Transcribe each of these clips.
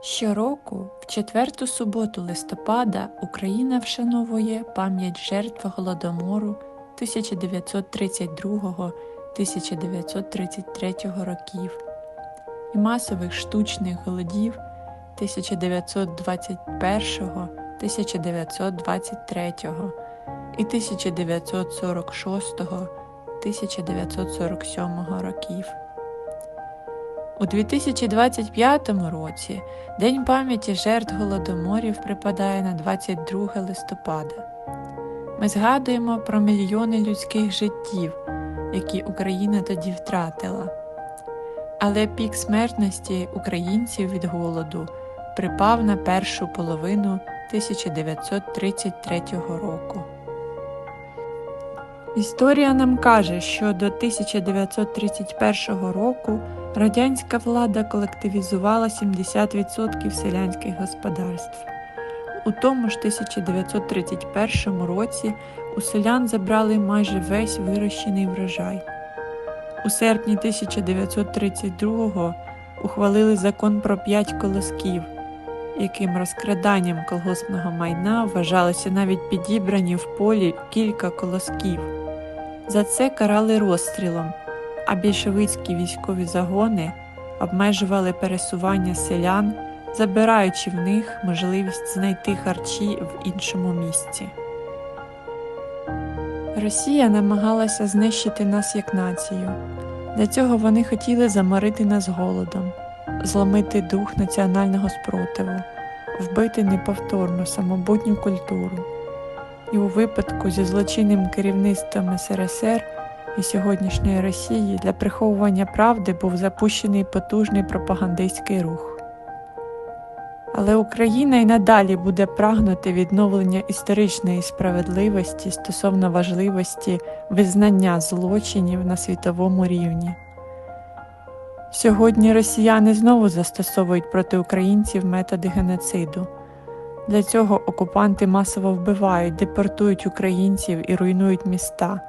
Щороку, в четверту суботу листопада, Україна вшановує пам'ять жертв Голодомору 1932-1933 років і масових штучних голодів 1921-1923 і 1946-1947 років. У 2025 році День пам'яті жертв голодоморів припадає на 22 листопада. Ми згадуємо про мільйони людських життів, які Україна тоді втратила. Але пік смертності українців від голоду припав на першу половину 1933 року. Історія нам каже, що до 1931 року радянська влада колективізувала 70% селянських господарств. У тому ж 1931 році у селян забрали майже весь вирощений врожай. У серпні 1932-го ухвалили закон про п'ять колосків, яким розкраданням колгоспного майна вважалося навіть підібрані в полі кілька колосків. За це карали розстрілом, а більшовицькі військові загони обмежували пересування селян, забираючи в них можливість знайти харчі в іншому місці. Росія намагалася знищити нас як націю. Для цього вони хотіли заморити нас голодом, зломити дух національного спротиву, вбити неповторну самобутню культуру. І у випадку зі злочинним керівництвом СРСР і сьогоднішньої Росії для приховування правди був запущений потужний пропагандистський рух. Але Україна й надалі буде прагнути відновлення історичної справедливості стосовно важливості визнання злочинів на світовому рівні. Сьогодні росіяни знову застосовують проти українців методи геноциду. Для цього окупанти масово вбивають, депортують українців і руйнують міста.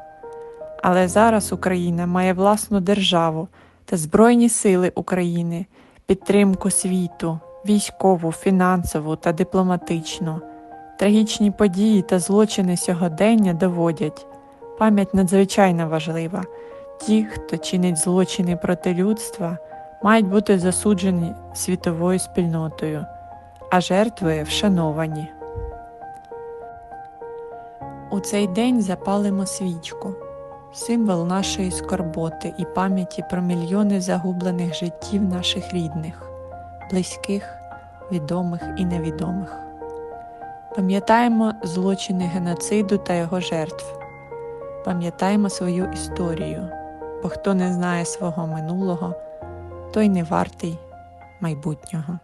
Але зараз Україна має власну державу та Збройні сили України, підтримку світу, військову, фінансову та дипломатичну. Трагічні події та злочини сьогодення доводять. Пам'ять надзвичайно важлива. Ті, хто чинить злочини проти людства, мають бути засуджені світовою спільнотою, а жертви вшановані. У цей день запалимо свічку, символ нашої скорботи і пам'яті про мільйони загублених життів наших рідних, близьких, відомих і невідомих. Пам'ятаємо злочини геноциду та його жертв. Пам'ятаємо свою історію, бо хто не знає свого минулого, той не вартий майбутнього.